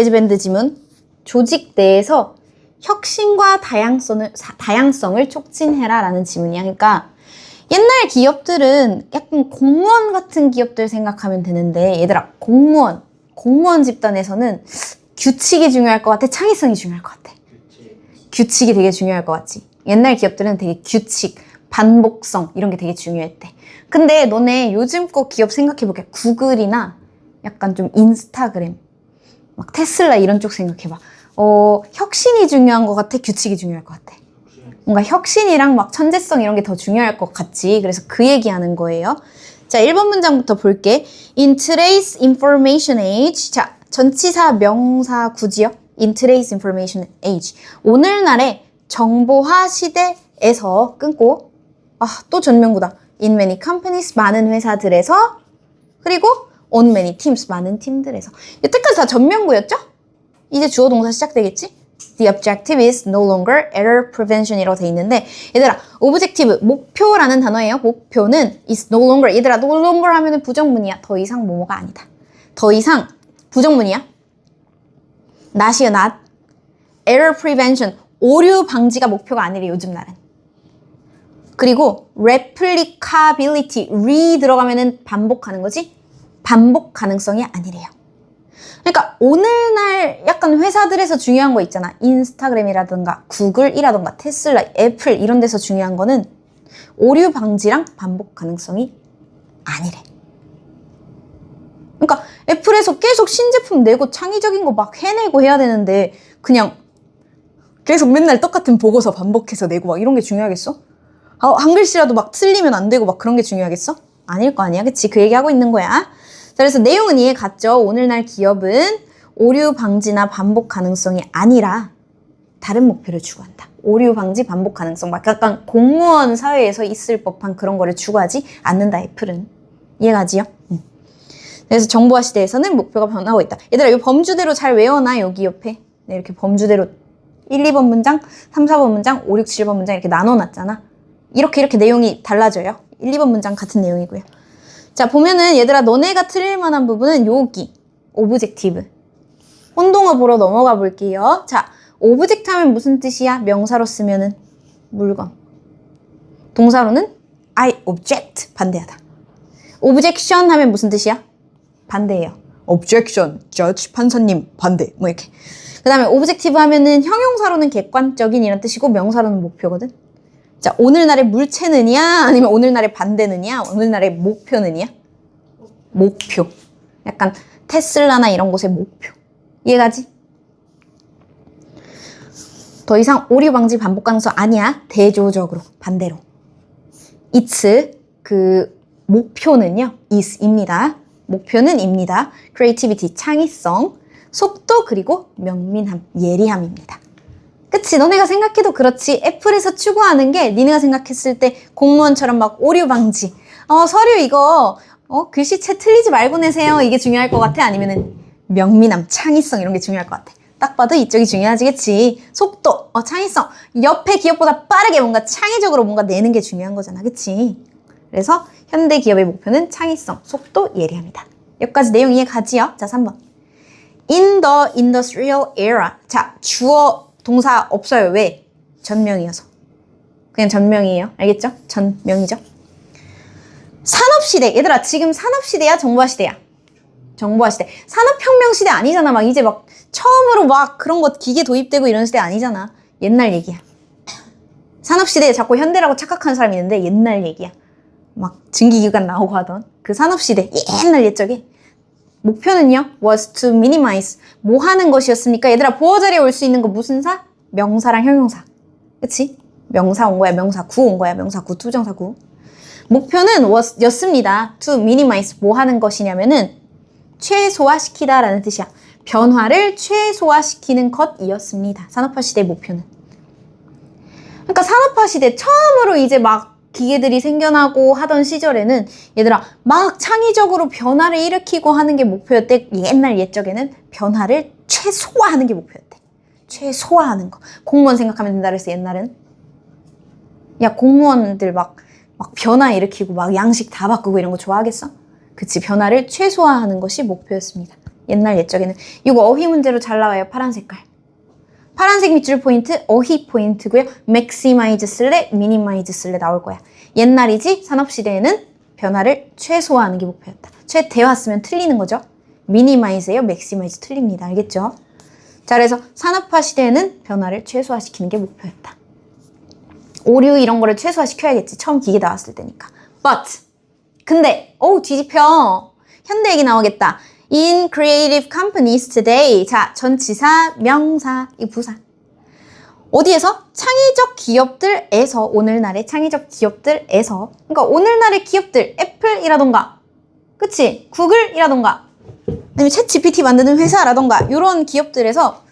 매니지밴드 지문 조직 내에서 혁신과 다양성을, 사- 다양성을 촉진해라 라는 지문이야. 그러니까 옛날 기업들은 약간 공무원 같은 기업들 생각하면 되는데 얘들아 공무원 공무원 집단에서는 규칙이 중요할 것 같아? 창의성이 중요할 것 같아? 규칙이 되게 중요할 것 같지. 옛날 기업들은 되게 규칙 반복성 이런 게 되게 중요했대. 근데 너네 요즘 거 기업 생각해볼게. 구글이나 약간 좀 인스타그램 막 테슬라 이런 쪽 생각해 봐 어 혁신이 중요한 것 같아 규칙이 중요할 것 같아 뭔가 혁신이랑 막 천재성 이런 게 더 중요할 것 같지. 그래서 그 얘기하는 거예요. 자, 1번 문장부터 볼게. In today's information age. 자, 전치사 명사 구지요. In today's information age. 오늘날의 정보화 시대에서 끊고 아, 또 전명구다. In many companies. 많은 회사들에서 그리고 on many teams. 많은 팀들에서. 여태까지 다 전명구였죠? 이제 주어 동사 시작되겠지? The objective is no longer error prevention이라고 돼 있는데 얘들아 objective 목표라는 단어예요. 목표는 is no longer 얘들아 no longer 하면은 부정문이야. 더 이상 뭐뭐가 아니다. 더 이상 부정문이야. not이야 not. error prevention 오류 방지가 목표가 아니래 요즘 날은. 그리고 replicability re 들어가면은 반복하는 거지. 반복 가능성이 아니래요. 그러니까 오늘날 약간 회사들에서 중요한 거 있잖아. 인스타그램이라든가 구글이라든가 테슬라, 애플 이런 데서 중요한 거는 오류 방지랑 반복 가능성이 아니래. 그러니까 애플에서 계속 신제품 내고 창의적인 거 막 해내고 해야 되는데 그냥 계속 맨날 똑같은 보고서 반복해서 내고 막 이런 게 중요하겠어? 아, 한 글씨라도 막 틀리면 안 되고 막 그런 게 중요하겠어? 아닐 거 아니야. 그치? 그 얘기하고 있는 거야. 자, 그래서 내용은 이해 갔죠? 오늘날 기업은 오류 방지나 반복 가능성이 아니라 다른 목표를 추구한다. 오류 방지, 반복 가능성. 막 약간 공무원 사회에서 있을 법한 그런 거를 추구하지 않는다, 애플은. 이해가지요? 응. 그래서 정보화 시대에서는 목표가 변하고 있다. 얘들아, 이 범주대로 잘 외워놔, 여기 옆에. 네, 이렇게 범주대로 1, 2번 문장, 3, 4번 문장, 5, 6, 7번 문장 이렇게 나눠놨잖아. 이렇게 이렇게 내용이 달라져요. 1, 2번 문장 같은 내용이고요. 자, 보면은 얘들아 너네가 틀릴 만한 부분은 여기 오브젝티브. 혼동어 보러 넘어가 볼게요. 자, 오브젝트 하면 무슨 뜻이야? 명사로 쓰면은 물건. 동사로는 I object 반대하다. objection 하면 무슨 뜻이야? 반대예요. objection judge 판사님 반대 뭐 이렇게. 그 다음에 objective 하면은 형용사로는 객관적인 이런 뜻이고 명사로는 목표거든. 자, 오늘날의 물체는이야? 아니면 오늘날의 반대는이야? 오늘날의 목표는이야? 목표. 약간 테슬라나 이런 곳의 목표. 이해가지? 더 이상 오류 방지 반복 가능성 아니야. 대조적으로. 반대로. it's 그 목표는요. is입니다. 목표는 입니다. creativity 창의성, 속도 그리고 명민함, 예리함입니다. 그치 너네가 생각해도 그렇지. 애플에서 추구하는 게 니네가 생각했을 때 공무원처럼 막 오류 방지. 어 서류 이거 어 글씨체 틀리지 말고 내세요. 이게 중요할 것 같아? 아니면은 명민함 창의성 이런 게 중요할 것 같아? 딱 봐도 이쪽이 중요하지겠지. 속도 어 창의성. 옆에 기업보다 빠르게 뭔가 창의적으로 뭔가 내는 게 중요한 거잖아. 그치? 그래서 현대 기업의 목표는 창의성 속도 예리함이다. 여기까지 내용 이해 가지요? 자 3번. In the industrial era. 자 주어 동사 없어요. 왜? 전명이어서. 그냥 전명이에요. 알겠죠? 전명이죠. 산업시대. 얘들아, 지금 산업시대야? 정보화시대야? 정보화시대. 산업혁명시대 아니잖아. 막 이제 막 처음으로 막 그런 거 기계 도입되고 이런 시대 아니잖아. 옛날 얘기야. 산업시대에 자꾸 현대라고 착각하는 사람이 있는데 옛날 얘기야. 막 증기기관 나오고 하던 그 산업시대. 옛날 옛적에. 목표는요? was to minimize. 뭐 하는 것이었습니까? 얘들아, 보어 자리에 올 수 있는 거 무슨 사? 명사랑 형용사. 그치? 명사 온 거야, 명사 구 온 거야, 명사 구, 투정사 구. 목표는 was, 였습니다. to minimize. 뭐 하는 것이냐면은 최소화시키다 라는 뜻이야. 변화를 최소화시키는 것이었습니다. 산업화 시대의 목표는. 그러니까 산업화 시대 처음으로 이제 막 기계들이 생겨나고 하던 시절에는 얘들아 막 창의적으로 변화를 일으키고 하는 게 목표였대. 옛날 옛적에는 변화를 최소화하는 게 목표였대. 최소화하는 거. 공무원 생각하면 된다 그랬어 옛날엔. 야 공무원들 막, 막 변화 일으키고 막 양식 다 바꾸고 이런 거 좋아하겠어? 그치 변화를 최소화하는 것이 목표였습니다. 옛날 옛적에는. 이거 어휘 문제로 잘 나와요. 파란 색깔. 파란색 밑줄 포인트 어휘 포인트고요. maximize 쓸래, minimize 쓸래 나올 거야. 옛날이지 산업시대에는 변화를 최소화하는 게 목표였다. 최대화 쓰면 틀리는 거죠. minimize예요. maximize 틀립니다. 알겠죠? 자, 그래서 산업화 시대에는 변화를 최소화시키는 게 목표였다. 오류 이런 거를 최소화시켜야겠지. 처음 기계 나왔을 때니까. But 근데 어우 뒤집혀. 현대 얘기 나오겠다. In creative companies today. 자, 전치사, 명사, 이 부사. 어디에서? 창의적 기업들에서 오늘날의 창의적 기업들에서 그러니까 오늘날의 기업들 애플이라던가 그치? 구글이라던가 아니면 챗 GPT 만드는 회사라던가 이런 기업들에서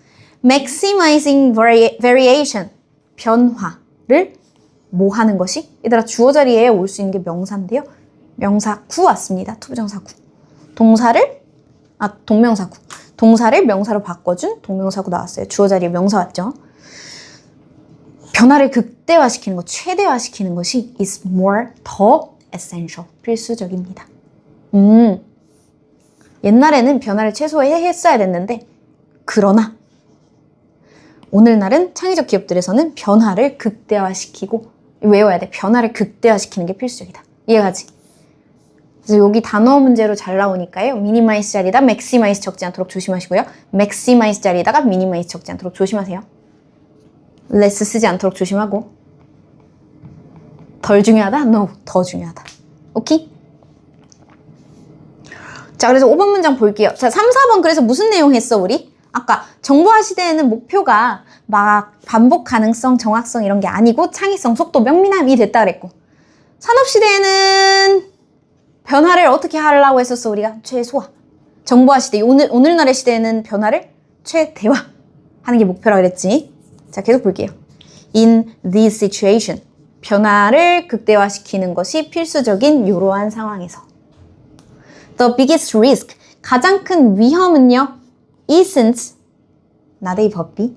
maximizing vari- variation 변화를 뭐 하는 것이 얘들아 주어 자리에 올 수 있는 게 명사인데요. 명사 구 왔습니다. 투부정사 구. 동사를 아 동명사 구. 동사를 명사로 바꿔준 동명사 구 나왔어요. 주어 자리에 명사 왔죠. 변화를 극대화시키는 것, 최대화시키는 것이 is more 더 essential 필수적입니다. 음. 옛날에는 변화를 최소화했어야 됐는데 그러나 오늘날은 창의적 기업들에서는 변화를 극대화시키고 외워야 돼. 변화를 극대화시키는 게 필수적이다. 이해가지? 그래서 여기 단어 문제로 잘 나오니까요. 미니마이즈 자리다 맥시마이즈 적지 않도록 조심하시고요. 맥시마이즈 자리에다가 미니마이즈 적지 않도록 조심하세요. 레스 쓰지 않도록 조심하고 덜 중요하다? No, 더 중요하다. 오케이? 자, 그래서 5번 문장 볼게요. 자, 3, 4번 그래서 무슨 내용 했어, 우리? 아까 정보화 시대에는 목표가 막 반복 가능성, 정확성 이런 게 아니고 창의성, 속도, 명민함이 됐다 그랬고 산업 시대에는 변화를 어떻게 하려고 했었어, 우리가? 최소화. 정보화 시대, 오늘, 오늘날의 시대에는 변화를 최대화 하는 게 목표라 그랬지. 자, 계속 볼게요. In this situation. 변화를 극대화시키는 것이 필수적인 이러한 상황에서. The biggest risk. 가장 큰 위험은요. Isn't. 나대이 법비.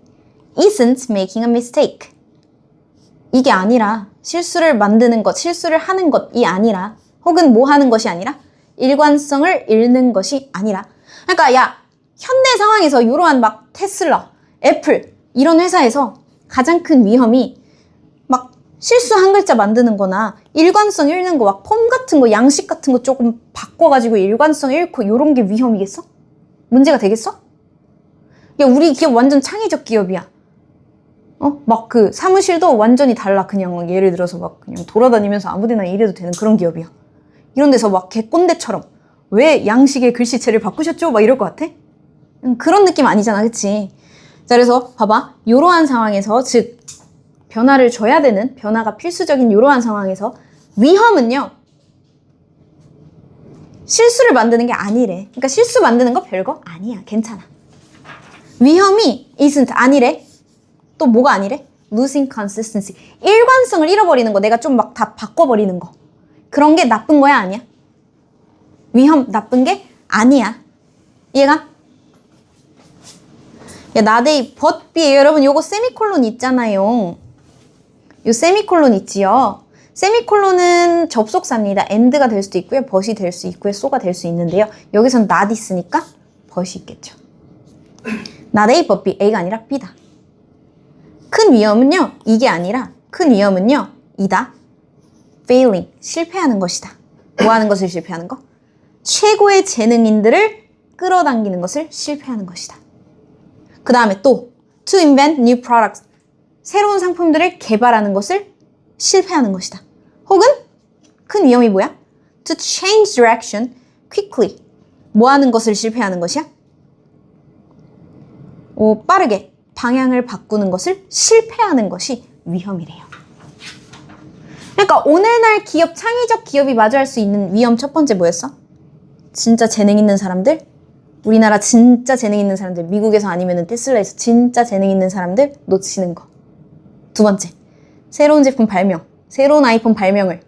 Isn't making a mistake. 이게 아니라 실수를 만드는 것, 실수를 하는 것이 아니라 혹은 뭐 하는 것이 아니라 일관성을 잃는 것이 아니라 그러니까 야 현대 상황에서 이러한 막 테슬라, 애플 이런 회사에서 가장 큰 위험이 막 실수 한 글자 만드는 거나 일관성 잃는 거 막 폼 같은 거 양식 같은 거 조금 바꿔가지고 일관성 잃고 이런 게 위험이겠어? 문제가 되겠어? 야 우리 기업 완전 창의적 기업이야 어? 막 그 사무실도 완전히 달라 그냥 막 예를 들어서 막 그냥 돌아다니면서 아무데나 일해도 되는 그런 기업이야 이런 데서 막 개꼰대처럼 왜 양식의 글씨체를 바꾸셨죠? 막 이럴 것 같아? 음, 그런 느낌 아니잖아 그치? 자 그래서 봐봐 이러한 상황에서 즉 변화를 줘야 되는 변화가 필수적인 이러한 상황에서 위험은요 실수를 만드는 게 아니래 그러니까 실수 만드는 거 별거 아니야 괜찮아 위험이 isn't 아니래 또 뭐가 아니래? losing consistency 일관성을 잃어버리는 거 내가 좀 막 다 바꿔버리는 거 그런 게 나쁜 거야 아니야? 위험 나쁜 게 아니야. 이해가? 야 나데이 벗비. 여러분 요거 세미콜론 있잖아요. 요 세미콜론 있지요? 세미콜론은 접속사입니다. end가 될 수도 있고요. 벗이 될 수 있고요. 쏘가 될 수 있는데요. 여기선 not 있으니까 벗이 있겠죠. 나데이 벗비. A가 아니라 B다. 큰 위험은요 이게 아니라 큰 위험은요 이다 failing 실패하는 것이다 뭐 하는 것을 실패하는 거? 최고의 재능인들을 끌어당기는 것을 실패하는 것이다 그 다음에 또 to invent new products 새로운 상품들을 개발하는 것을 실패하는 것이다. 혹은 큰 위험이 뭐야? to change direction quickly 뭐 하는 것을 실패하는 것이야? 오, 빠르게 방향을 바꾸는 것을 실패하는 것이 위험이래요. 그러니까 오늘날 기업 창의적 기업이 마주할 수 있는 위험 첫 번째 뭐였어? 진짜 재능 있는 사람들 우리나라 진짜 재능 있는 사람들, 미국에서 아니면 테슬라에서 진짜 재능 있는 사람들 놓치는 거. 두 번째, 새로운 제품 발명, 새로운 아이폰 발명을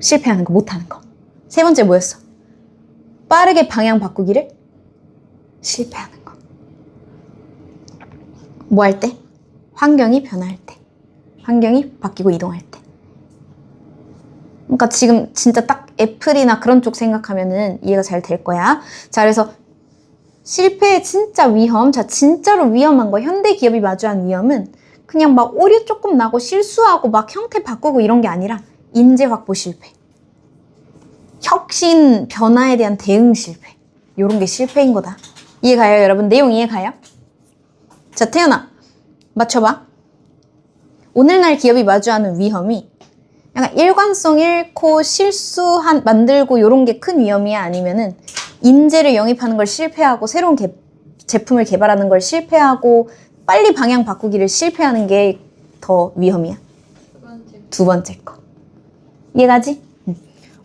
실패하는 거, 못하는 거. 세 번째 뭐였어? 빠르게 방향 바꾸기를 실패하는 거. 뭐 할 때? 환경이 변화할 때. 환경이 바뀌고 이동할 때. 그러니까 지금 진짜 딱 애플이나 그런 쪽 생각하면은 이해가 잘 될 거야. 자, 그래서 실패의 진짜 위험, 자, 진짜로 위험한 거, 현대 기업이 마주한 위험은 그냥 막 오류 조금 나고 실수하고 막 형태 바꾸고 이런 게 아니라 인재 확보 실패. 혁신 변화에 대한 대응 실패. 요런 게 실패인 거다. 이해가요, 여러분? 내용 이해가요? 자, 태연아. 맞춰봐. 오늘날 기업이 마주하는 위험이 약간 일관성 잃고 실수한 만들고 요런 게 큰 위험이야 아니면은 인재를 영입하는 걸 실패하고 새로운 개- 제품을 개발하는 걸 실패하고 빨리 방향 바꾸기를 실패하는 게 더 위험이야. 두 번째 두 번째 거. 이해가지? 응.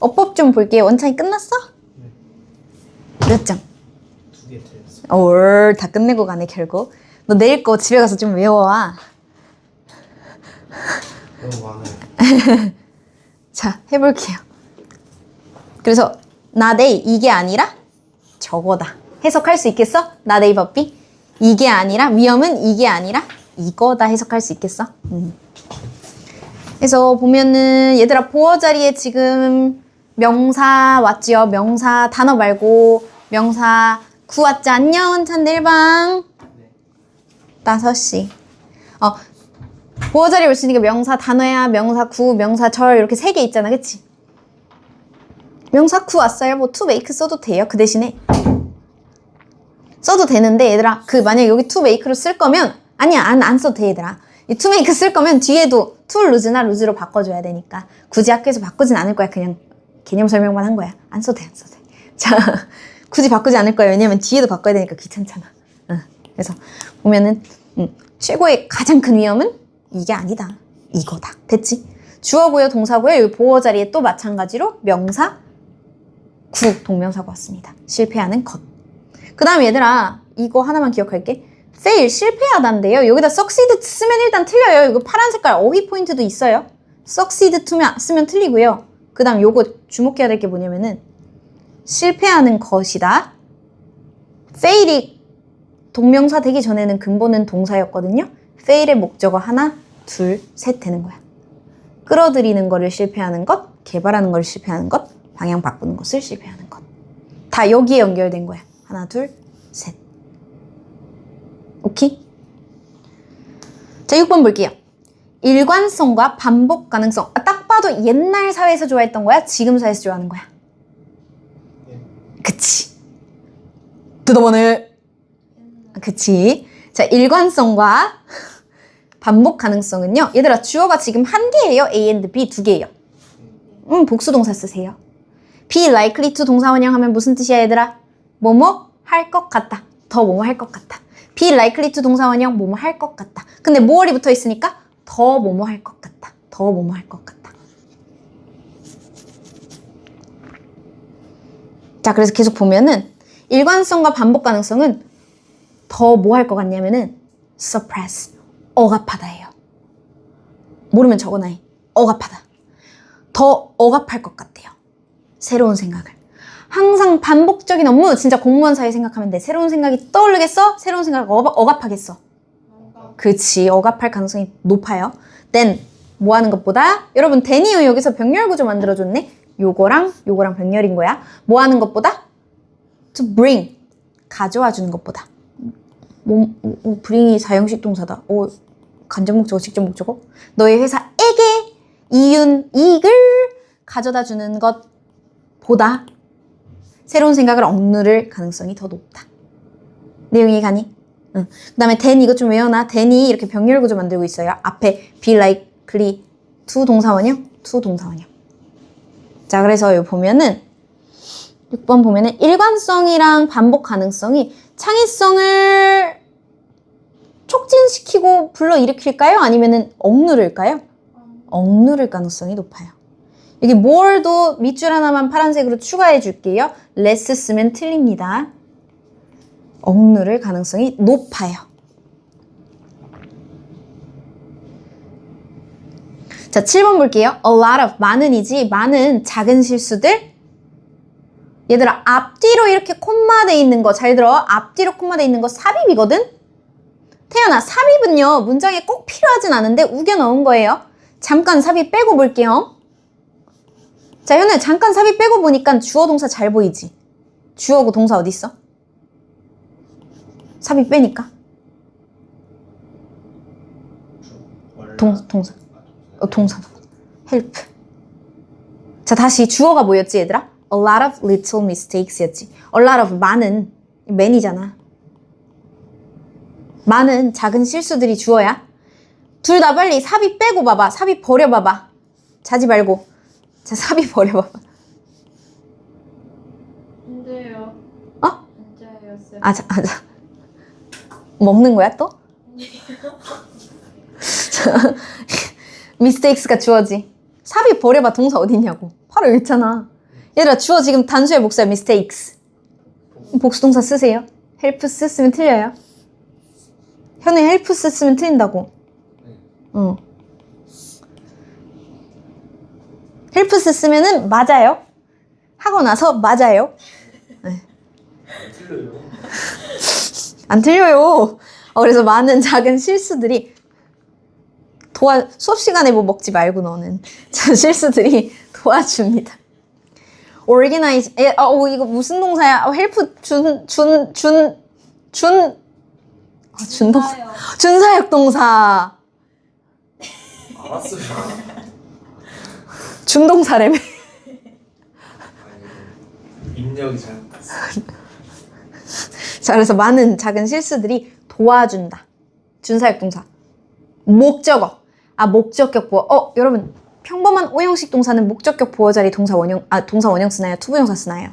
어법 좀 볼게요. 원창이 끝났어? 몇 장? 두개 틀렸어. 올, 다 끝내고 가네, 결국. 너 내일 거 집에 가서 좀 외워와. 너무 많아요. 자, 해볼게요. 그래서, 나데이, 이게 아니라 저거다. 해석할 수 있겠어? 나데이 법비? 이게 아니라, 위험은 이게 아니라 이거다 해석할 수 있겠어? 음. 그래서 보면은, 얘들아, 보어 자리에 지금 명사 왔지요? 명사 단어 말고, 명사 구 왔지? 안녕, 찬들방. 다섯 시. 어, 보어 자리에 올수 있으니까 명사 단어야, 명사 구, 명사 절 이렇게 세 개 있잖아, 그치? 명사 구 왔어요? 뭐 to make 써도 돼요. 그 대신에 써도 되는데 얘들아, 그 만약 여기 to make로 쓸 거면 아니야, 안, 안 써도 돼 얘들아. 이 to make 쓸 거면 뒤에도 to lose나 lose로 바꿔줘야 되니까 굳이 학교에서 바꾸진 않을 거야. 그냥 개념 설명만 한 거야. 안 써도 돼, 안 써도 돼. 자, 굳이 바꾸지 않을 거야. 왜냐면 뒤에도 바꿔야 되니까 귀찮잖아. 응. 그래서 보면은 음, 최고의 가장 큰 위험은 이게 아니다. 이거다. 됐지? 주어고요, 동사고요. 이 보어 자리에 또 마찬가지로 명사, 구 동명사가 왔습니다. 실패하는 것. 그 다음 얘들아 이거 하나만 기억할게. fail 실패하다인데요. 여기다 succeed 쓰면 일단 틀려요. 이거 파란 색깔 어휘 포인트도 있어요. succeed 쓰면, 쓰면 틀리고요. 그 다음 요거 주목해야 될 게 뭐냐면은 실패하는 것이다. fail이 동명사 되기 전에는 근본은 동사였거든요. Fail의 목적어 하나, 둘, 셋 되는 거야. 끌어들이는 거를 실패하는 것, 개발하는 걸 실패하는 것, 방향 바꾸는 것을 실패하는 것. 다 여기에 연결된 거야. 하나, 둘, 셋. 오케이? 자, 6번 볼게요. 일관성과 반복 가능성. 아, 딱 봐도 옛날 사회에서 좋아했던 거야? 지금 사회에서 좋아하는 거야? 그치. 뜯어보네. 그치. 자, 일관성과 반복 가능성은요. 얘들아, 주어가 지금 한 개예요. A and B 두 개예요. 음, 복수 동사 쓰세요. be likely to 동사 원형 하면 무슨 뜻이야, 얘들아? 뭐뭐 할 것 같다. 더 뭐뭐 할 것 같다. be likely to 동사 원형 뭐뭐 할 것 같다. 근데 뭐월이 붙어 있으니까 더 뭐뭐 할 것 같다. 더 뭐뭐 할 것 같다. 자, 그래서 계속 보면은 일관성과 반복 가능성은 더 뭐 할 것 같냐면은 suppress, 억압하다예요. 모르면 적어놔. 억압하다. 더 억압할 것 같대요. 새로운 생각을. 항상 반복적인 업무, 진짜 공무원 사회 생각하면 돼. 새로운 생각이 떠오르겠어? 새로운 생각을 억압. 뭔가 그치, 억압할 가능성이 높아요. then, 뭐 하는 것보다, 여러분, then이요, 여기서 병렬 구조 만들어줬네? 요거랑, 요거랑 병렬인 거야. 뭐 하는 것보다? to bring, 가져와 주는 것보다. 뭐, 어, bring이 사형식 동사다. 어, 간접 목적어, 직접 목적어? 너의 회사에게 이윤, 이익을 가져다 주는 것보다 새로운 생각을 억누를 가능성이 더 높다. 내용이 가니? 응. 그 다음에 then 이것 좀 외워놔. then이 이렇게 병렬 구조 만들고 있어요. 앞에 be likely to 동사원형, to 동사원형. 자, 그래서 여기 보면은 6번 보면은 일관성이랑 반복 가능성이 창의성을 촉진시키고 불러일으킬까요? 아니면은 억누를까요? 억누를 가능성이 높아요. 여기 more도 밑줄 하나만 파란색으로 추가해 줄게요. less 쓰면 틀립니다. 억누를 가능성이 높아요. 자, 7번 볼게요. a lot of 많은이지 많은 작은 실수들 얘들아 앞뒤로 이렇게 콤마 돼 있는 거 잘 들어 앞뒤로 콤마 돼 있는 거 삽입이거든 태연아 삽입은요 문장에 꼭 필요하진 않은데 우겨 넣은 거예요 잠깐 삽입 빼고 볼게요 자, 현우야, 잠깐 삽입 빼고 보니까 주어 동사 잘 보이지? 주어고 동사 어디 있어? 삽입 빼니까? 동사. 아, 어, 동사. help. 자, 다시 주어가 뭐였지, 얘들아? A lot of little mistakes였지. A lot of 많은, man이잖아. 많은 작은 실수들이 주어야. 둘 다 빨리 삽입 빼고 봐봐. 삽입 버려봐봐. 자지 말고. 자, 삽입 버려봐봐. 문제요. 어? 문제요, 쌤. 아, 자, 아, 자. 먹는 거야, 또? mistakes가 주어지. 삽입 버려봐, 동사 어딨냐고. 바로 있잖아. 얘들아, 주어 지금 단수의 복수야, mistakes. 복수동사 쓰세요. helps 쓰면 틀려요. 현우 helps 쓰면 틀린다고. 네. 응. helps 쓰면은 맞아요. 하고 나서 맞아요. 안 틀려요. 안 틀려요. 어, 그래서 많은 작은 실수들이 도와 수업 시간에 뭐 먹지 말고 너는 저 실수들이 도와줍니다. Organize 에, 어, 어, 이거 무슨 동사야? 어, help 준 준 준 준 아, 준동사 진짜요. 준사역 동사 알았어요. 준동사래매 입력이 잘못됐어. 자 그래서 많은 작은 실수들이 도와준다. 준사역 동사 목적어 아 목적격 보어 어 여러분 평범한 오형식 동사는 목적격 보어 자리 동사 원형 아 동사 원형 쓰나요 투부정사 쓰나요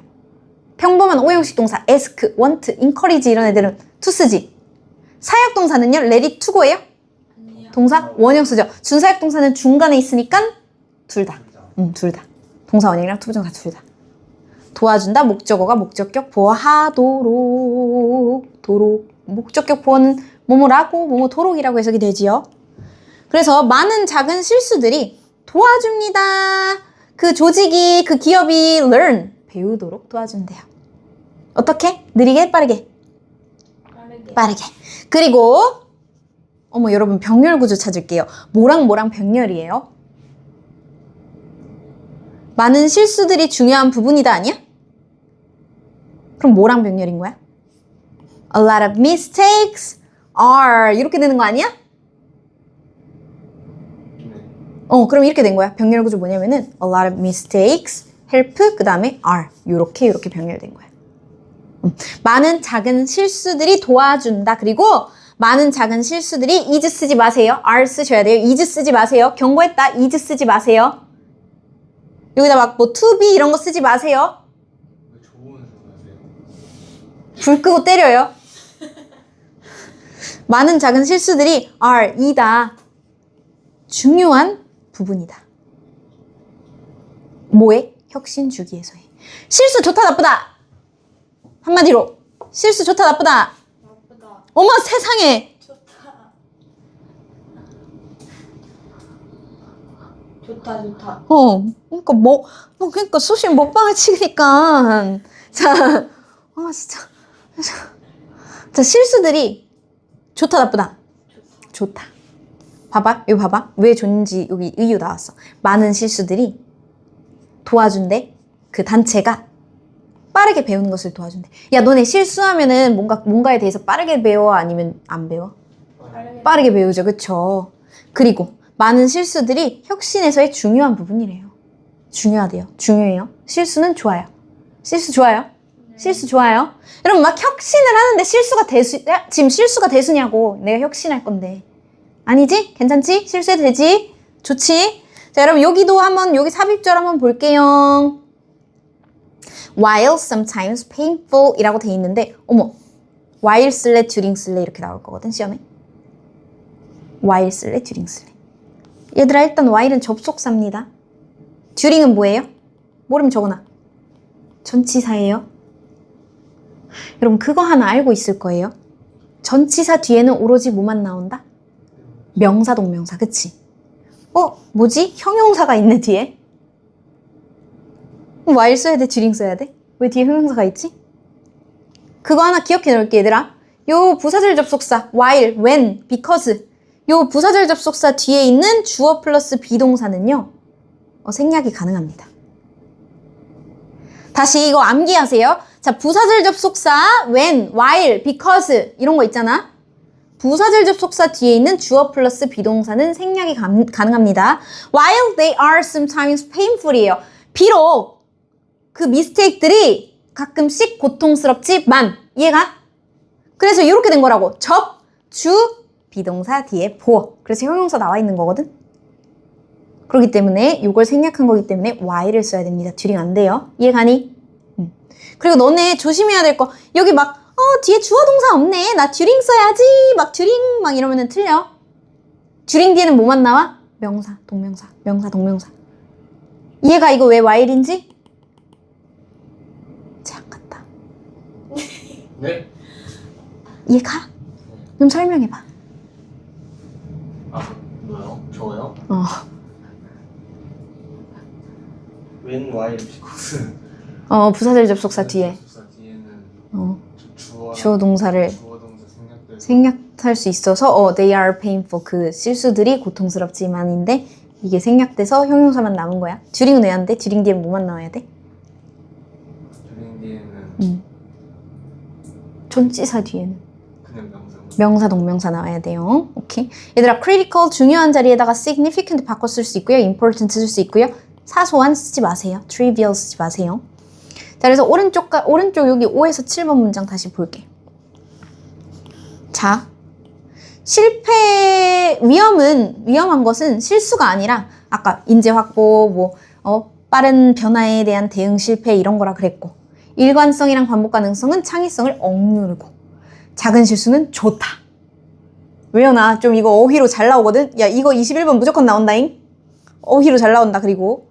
평범한 오형식 동사 ask want encourage 이런 애들은 to 쓰지 사역 동사는요 go예요 아니요. 동사 원형 쓰죠 준사역 동사는 중간에 있으니까 둘다 응, 둘 다. 동사 원형이랑 투부정사 둘 다. 도와준다. 목적어가 목적격 보하도록 도록. 목적격 보어는 뭐뭐라고 뭐뭐 도록이라고 해석이 되지요. 그래서 많은 작은 실수들이 도와줍니다. 그 조직이 그 기업이 learn 배우도록 도와준대요. 어떻게? 느리게 빠르게 빠르게. 빠르게. 그리고 어머 여러분 병렬 구조 찾을게요. 뭐랑 뭐랑 병렬이에요? 많은 실수들이 중요한 부분이다 아니야? 그럼 뭐랑 병렬인 거야? A lot of mistakes are 이렇게 되는 거 아니야? 네. 어 그럼 이렇게 된 거야. 병렬 구조 뭐냐면은 a lot of mistakes help 그 다음에 are 요렇게 요렇게 병렬된 거야. 음, 많은 작은 실수들이 도와준다. 그리고 많은 작은 실수들이 is 쓰지 마세요. are 쓰셔야 돼요. is 쓰지 마세요. 경고했다. is 쓰지 마세요. 여기다 막 뭐 to be 이런 거 쓰지 마세요. 불 끄고 때려요. 많은 작은 실수들이 are 이다. 중요한 부분이다. 뭐에? 혁신 주기에서의. 실수 좋다 나쁘다. 한마디로 실수 좋다 나쁘다. 나쁘다. 어머 세상에. 좋다. 좋다, 좋다. 어, 그러니까 뭐, 뭐 그러니까 수시 먹방을 치니까 자, 아 진짜, 자 실수들이 좋다 나쁘다. 좋다. 봐봐, 이거 봐봐. 왜 좋은지 여기 이유 나왔어. 많은 실수들이 도와준대. 그 단체가 빠르게 배우는 것을 도와준대. 야, 너네 실수하면은 뭔가 뭔가에 대해서 빠르게 배워 아니면 안 배워? 빠르게. 빠르게 배우죠, 그쵸? 그리고 많은 실수들이 혁신에서의 중요한 부분이래요. 중요하대요. 중요해요. 실수는 좋아요. 실수 좋아요. 실수 좋아요. 여러분 막 혁신을 하는데 실수가 대수 야, 지금 실수가 대수냐고 내가 혁신할 건데 아니지? 괜찮지? 실수해도 되지? 좋지? 자 여러분 여기도 한번 여기 삽입절 한번 볼게요. while sometimes painful 이라고 돼 있는데 어머 while 쓸래 during 쓸래 이렇게 나올 거거든 시험에 while 쓸래 during 쓸래 얘들아 일단 while은 접속사입니다. during은 뭐예요? 모르면 적어놔. 전치사예요. 여러분 그거 하나 알고 있을 거예요. 전치사 뒤에는 오로지 뭐만 나온다? 명사 동명사 그치? 어? 뭐지? 형용사가 있네 뒤에? while 써야 돼? during 써야 돼? 왜 뒤에 형용사가 있지? 그거 하나 기억해 놓을게 얘들아. 요 부사절 접속사 while, when, because 요 부사절 접속사 뒤에 있는 주어 플러스 비동사는요 어, 생략이 가능합니다. 다시 이거 암기하세요. 자, 부사절 접속사 when, while, because 이런 거 있잖아. 부사절 접속사 뒤에 있는 주어 플러스 비동사는 생략이 감- 가능합니다. While they are sometimes painful이에요. 비록 그 미스테이크들이 가끔씩 고통스럽지만 이해가? 그래서 이렇게 된 거라고. 접, 주, 비동사 뒤에 보어. 그래서 형용사 나와 있는 거거든. 그렇기 때문에 이걸 생략한 거기 때문에 while을 써야 됩니다. 듀링 안 돼요. 이해 가니? 음. 그리고 너네 조심해야 될 거. 여기 막 어, 뒤에 주어 동사 없네. 나 듀링 써야지. 막 듀링 막 이러면은 틀려. 듀링 뒤에는 뭐만 나와? 명사, 동명사, 명사, 동명사. 이해가 이거 왜 while인지? 참 같다. 네? 이해가? 좀 설명해봐. 아 뭐요? 저요? 어. When, while, because 어, 부사절 접속사 뒤에. 주- 주어 동사를 생략할 수 있어서 어, they are painful 그 실수들이 고통스럽지만인데 이게 생략돼서 형용사만 남은 거야. 듀링은 왜 안 돼? 듀링 뒤에 뭐만 나와야 돼? 듀링 뒤에는 음. 존치사 뒤에는 그냥 명사 명사 동명사 나와야 돼요. 오케이. 얘들아 critical 중요한 자리에다가 significant 바꿔 쓸 수 있고요. important 쓸 수 있고요. 사소한 쓰지 마세요. trivial 쓰지 마세요. 자, 그래서 오른쪽 오른쪽 여기 5에서 7번 문장 다시 볼게. 자, 실패 위험은 위험한 것은 실수가 아니라 아까 인재 확보 뭐 어, 빠른 변화에 대한 대응 실패 이런 거라 그랬고 일관성이랑 반복 가능성은 창의성을 억누르고 작은 실수는 좋다. 왜요 나 좀 이거 어휘로 잘 나오거든. 야 이거 21번 무조건 나온다잉. 어휘로 잘 나온다. 그리고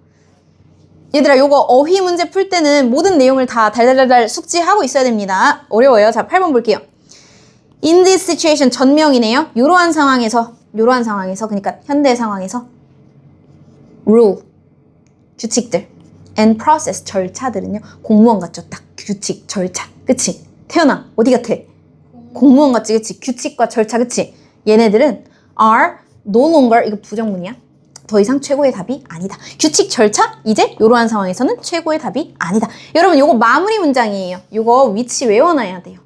얘들아 요거 어휘 문제 풀 때는 모든 내용을 다 달달달달 숙지하고 있어야 됩니다. 어려워요. 자 8번 볼게요. In this situation 전명이네요. 이러한 상황에서 이러한 상황에서 그러니까 현대 상황에서 rule 규칙들 and process 절차들은요 공무원 같죠 딱 규칙 절차 그치 태연아 어디 같아 공무원 같지 그치 규칙과 절차 그치 얘네들은 are no longer 이거 부정문이야 더 이상 최고의 답이 아니다 규칙 절차 이제 이러한 상황에서는 최고의 답이 아니다 여러분 요거 마무리 문장이에요 요거 위치 외워놔야 돼요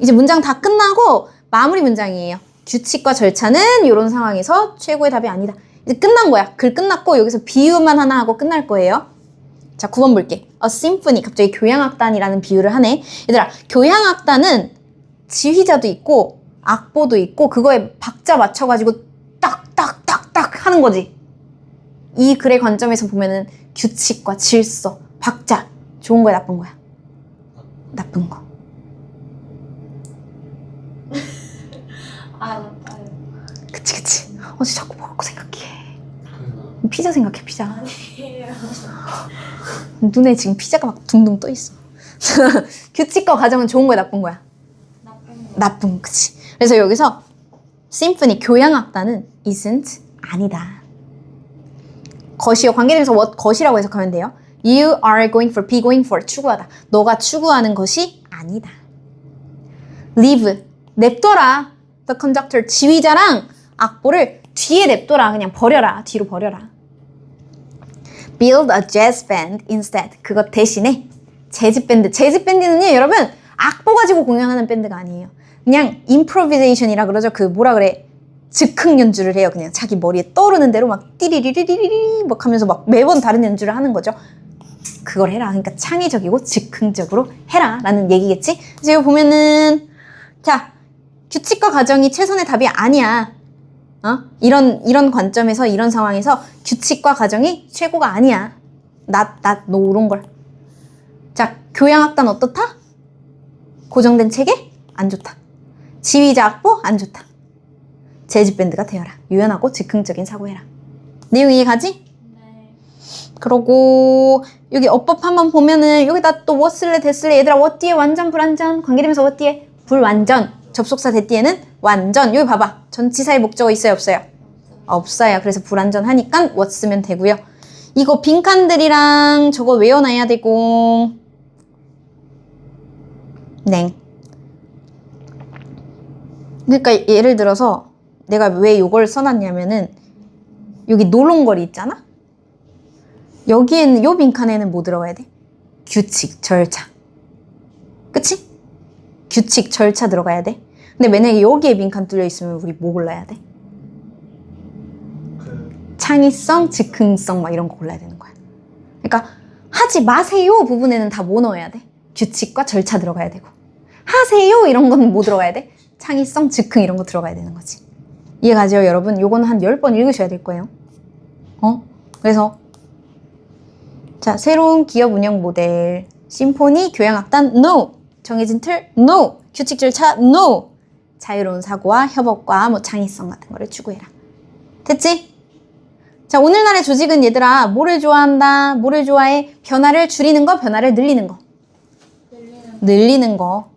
이제 문장 다 끝나고 마무리 문장이에요. 규칙과 절차는 이런 상황에서 최고의 답이 아니다. 이제 끝난 거야. 글 끝났고 여기서 비유만 하나 하고 끝날 거예요. 자, 9번 볼게. A symphony. 갑자기 교향악단이라는 비유를 하네. 얘들아, 교향악단은 지휘자도 있고 악보도 있고 그거에 박자 맞춰가지고 딱딱딱딱 하는 거지. 이 글의 관점에서 보면은 규칙과 질서, 박자 좋은 거야, 나쁜 거야? 나쁜 거. 아. 그치 그치 어제 자꾸 먹을 거 생각해 피자 생각해 피자 아니에요. 눈에 지금 피자가 막 둥둥 떠 있어 규칙과 과정은 좋은 거야 나쁜 거야 나쁜 거. 나쁜 그치 그래서 여기서 심포니 교향악단은 isn't 아니다. 것이요 관계대명사 what 것이라고 해석하면 돼요. You are going for be going for 추구하다. 너가 추구하는 것이 아니다. Leave 냅둬라. The conductor 지휘자랑 악보를 뒤에 냅둬라. 그냥 버려라. 뒤로 버려라. Build a jazz band instead. 그것 대신에 재즈 밴드. 재즈 밴드는요 여러분 악보 가지고 공연하는 밴드가 아니에요. 그냥 improvisation이라 그러죠. 그 뭐라 그래 즉흥 연주를 해요 그냥 자기 머리에 떠오르는 대로 막 띠리리리리리리 막 하면서 막 매번 다른 연주를 하는 거죠 그걸 해라 그러니까 창의적이고 즉흥적으로 해라 라는 얘기겠지 그래서 이거 보면은 자 규칙과 과정이 최선의 답이 아니야 어? 이런 이런 관점에서 이런 상황에서 규칙과 과정이 최고가 아니야. 낫 낫 노런 걸. 자 교양악단 어떻다? 고정된 체계 안 좋다. 지휘자 악보 안 좋다. 재즈 밴드가 되어라. 유연하고 즉흥적인 사고해라. 내용 이해가지? 네. 그러고 여기 어법 한번 보면은 여기다 또 what을래 됐을래 얘들아 뒤에 완전 불완전 관계되면서 뒤에 불완전 접속사 대 뒤에는 완전 여기 봐봐 전치사의 목적어 있어요 없어요? 없어요 그래서 불완전하니까 what 쓰면 되고요 이거 빈칸들이랑 저거 외워놔야 되고 네 그러니까 예를 들어서 내가 왜 이걸 써놨냐면은 여기 노롱거리 있잖아 여기에는 요 빈칸에는 뭐 들어가야 돼? 규칙, 절차. 그치? 규칙, 절차 들어가야 돼. 근데 만약에 여기에 빈칸 뚫려 있으면 우리 뭐 골라야 돼? 그 창의성, 즉흥성 막 이런 거 골라야 되는 거야. 그러니까 하지 마세요 부분에는 다 뭐 넣어야 돼? 규칙과 절차 들어가야 되고 하세요 이런 건 뭐 들어가야 돼? 창의성, 즉흥 이런 거 들어가야 되는 거지. 이해가죠 여러분? 요거는 한 10번 읽으셔야 될 거예요. 어? 그래서 자 새로운 기업 운영 모델 심포니 교양악단 NO 정해진 틀 NO 규칙 절차 NO 자유로운 사고와 협업과 뭐 창의성 같은 거를 추구해라. 됐지? 자, 오늘날의 조직은 얘들아, 뭐를 좋아한다, 뭐를 좋아해? 변화를 줄이는 거, 변화를 늘리는 거. 늘리는 늘리는 거.